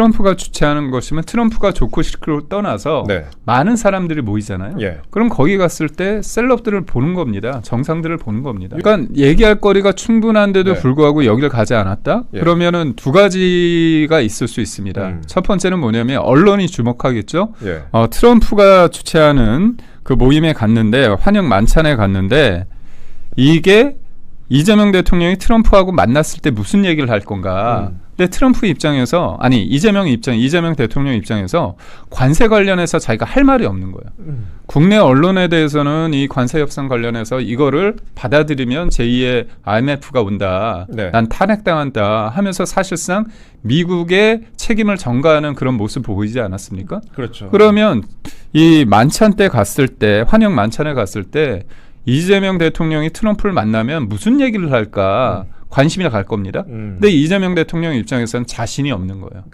트럼프가 주최하는 것이면 트럼프가 좋고 싫고를 떠나서 네. 많은 사람들이 모이잖아요. 예. 그럼 거기 갔을 때 셀럽들을 보는 겁니다. 정상들을 보는 겁니다. 그러니까 얘기할 거리가 충분한데도 네. 불구하고 여기를 가지 않았다? 예. 그러면은 두 가지가 있을 수 있습니다. 음. 첫 번째는 뭐냐면 언론이 주목하겠죠. 예. 어, 트럼프가 주최하는 그 모임에 갔는데 환영 만찬에 갔는데 이게 이재명 대통령이 트럼프하고 만났을 때 무슨 얘기를 할 건가? 음. 근데 트럼프 입장에서 아니 이재명 입장 이재명 대통령 입장에서 관세 관련해서 자기가 할 말이 없는 거예요. 음. 국내 언론에 대해서는 이 관세 협상 관련해서 이거를 받아들이면 제2의 IMF가 온다. 네. 난 탄핵당한다 하면서 사실상 미국의 책임을 전가하는 그런 모습 보이지 않았습니까? 그렇죠. 그러면 이 만찬 때 갔을 때 환영 만찬에 갔을 때 이재명 대통령이 트럼프를 만나면 무슨 얘기를 할까 관심이 갈 겁니다. 음. 근데 이재명 대통령 입장에서는 자신이 없는 거예요.